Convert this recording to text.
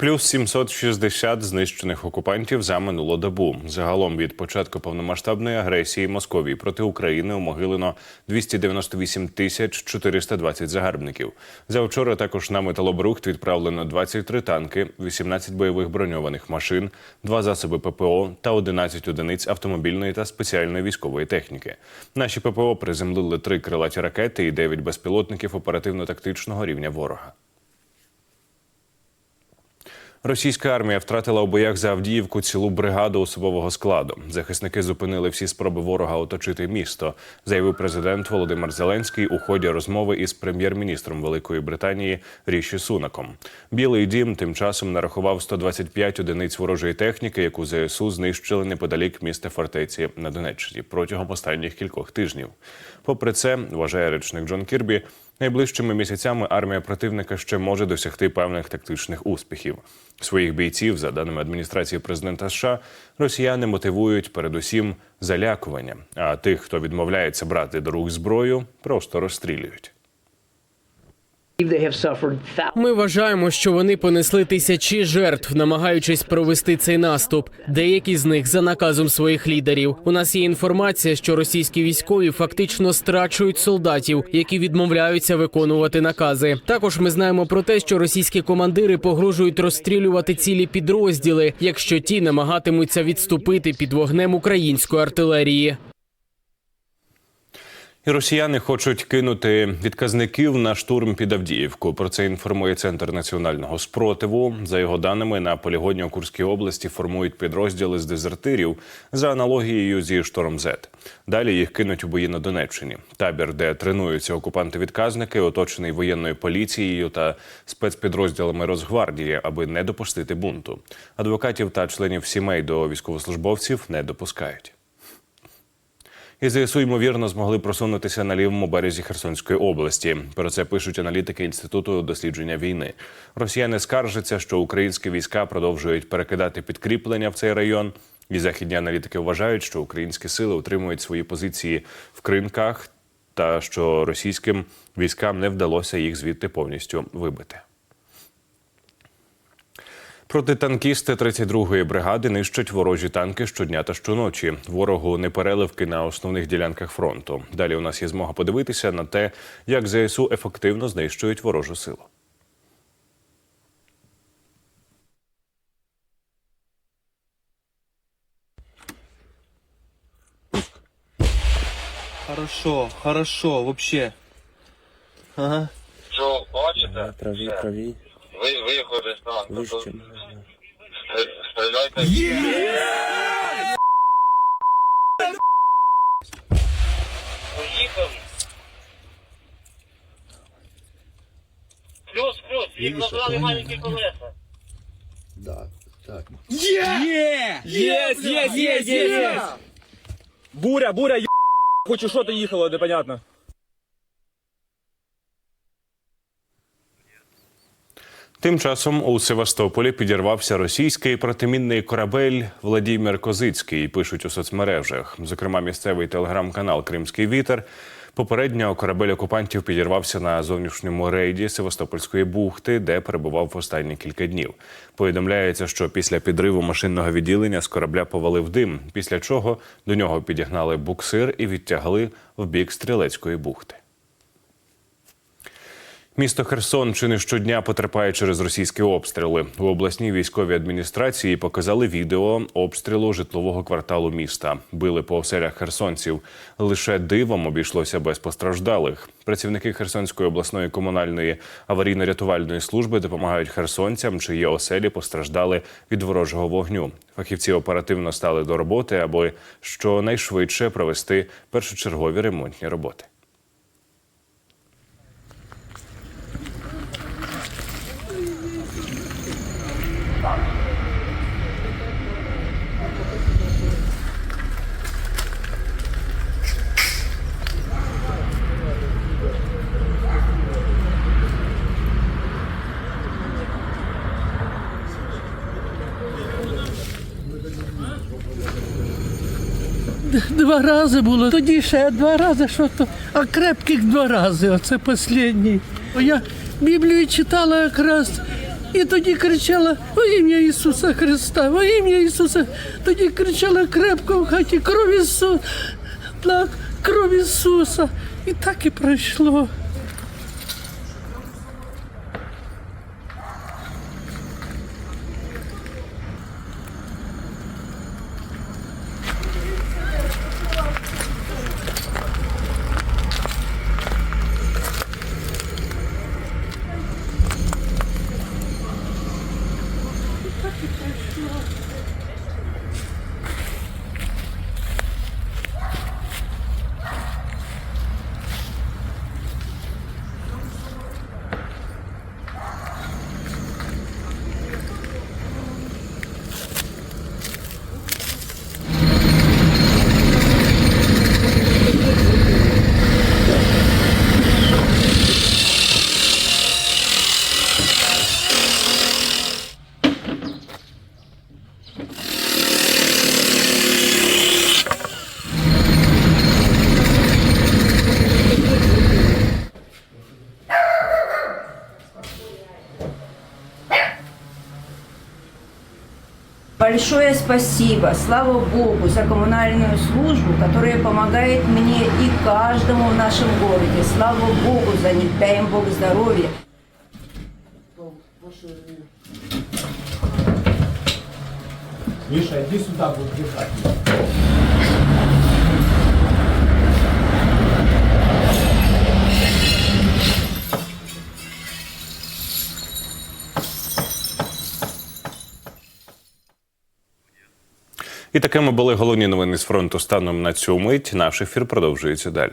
Плюс 760 знищених окупантів за минулу добу. Загалом від початку повномасштабної агресії Московії проти України умогилено 298 тисяч 420 загарбників. За вчора також на металобрухт відправлено 23 танки, 18 бойових броньованих машин, 2 засоби ППО та 11 одиниць автомобільної та спеціальної військової техніки. Наші ППО приземлили три крилаті ракети і 9 безпілотників оперативно-тактичного рівня ворога. Російська армія втратила у боях за Авдіївку цілу бригаду особового складу. Захисники зупинили всі спроби ворога оточити місто, заявив президент Володимир Зеленський у ході розмови із прем'єр-міністром Великої Британії Ріші Сунаком. Білий дім тим часом нарахував 125 одиниць ворожої техніки, яку ЗСУ знищили неподалік міста фортеці на Донеччині протягом останніх кількох тижнів. Попри це, вважає речник Джон Кірбі, Найближчими місяцями армія противника ще може досягти певних тактичних успіхів. Своїх бійців, за даними адміністрації президента США, росіяни мотивують передусім залякування. А тих, хто відмовляється брати до рук зброю, просто розстрілюють. Ми вважаємо, що вони понесли тисячі жертв, намагаючись провести цей наступ. Деякі з них за наказом своїх лідерів. У нас є інформація, що російські військові фактично страчують солдатів, які відмовляються виконувати накази. Також ми знаємо про те, що російські командири погрожують розстрілювати цілі підрозділи, якщо ті намагатимуться відступити під вогнем української артилерії. І росіяни хочуть кинути відказників на штурм під Авдіївку. Про це інформує Центр національного спротиву. За його даними, на полігоні у Курській області формують підрозділи з дезертирів за аналогією зі Шторм Зет. Далі їх кинуть у бої на Донеччині. Табір, де тренуються окупанти-відказники, оточений воєнною поліцією та спецпідрозділами Росгвардії, аби не допустити бунту. Адвокатів та членів сімей до військовослужбовців не допускають. І ЗСУ, ймовірно, змогли просунутися на лівому березі Херсонської області. Про це пишуть аналітики інституту дослідження війни. Росіяни скаржаться, що українські війська продовжують перекидати підкріплення в цей район. І західні аналітики вважають, що українські сили утримують свої позиції в кринках, та що російським військам не вдалося їх звідти повністю вибити. Протитанкісти 32-ї бригади нищать ворожі танки щодня та щоночі. Ворогу не переливки на основних ділянках фронту. Далі у нас є змога подивитися на те, як ЗСУ ефективно знищують ворожу силу. Хорошо, хорошо, вообще. Ага. Що, бачите? Праві, Все. Ви виходи з танку. вище. Стр- Стріляйте. Поїхали. Плюс, плюс, їх забрали маленькі колеса. Є! Є, є, є, є, є! Буря, буря, ё... Хочу, що ти їхало, непонятно. Тим часом у Севастополі підірвався російський протимінний корабель Владімір Козицький. Пишуть у соцмережах. Зокрема, місцевий телеграм-канал Кримський вітер. Попередньо корабель окупантів підірвався на зовнішньому рейді Севастопольської бухти, де перебував в останні кілька днів. Повідомляється, що після підриву машинного відділення з корабля повалив дим, після чого до нього підігнали буксир і відтягли в бік стрілецької бухти. Місто Херсон чи не щодня потерпає через російські обстріли. У обласній військовій адміністрації показали відео обстрілу житлового кварталу міста. Били по оселях херсонців. Лише дивом обійшлося без постраждалих. Працівники Херсонської обласної комунальної аварійно-рятувальної служби допомагають херсонцям, чиї оселі постраждали від ворожого вогню. Фахівці оперативно стали до роботи, аби щонайшвидше провести першочергові ремонтні роботи. Два рази було, тоді ще два рази, що то, а крепких два рази, оце останній. Я Біблію читала якраз І тоді кричала во ім'я Ісуса Христа, во ім'я Ісуса. Тоді кричала крепко в хаті кров Ісуса, кров Ісуса. І так і пройшло. Большое спасибо, слава Богу, за коммунальную службу, которая помогает мне и каждому в нашем городе. Слава Богу за них, дай им Бог здоровья. І такими були головні новини з фронту станом на цю мить. Наш ефір продовжується далі.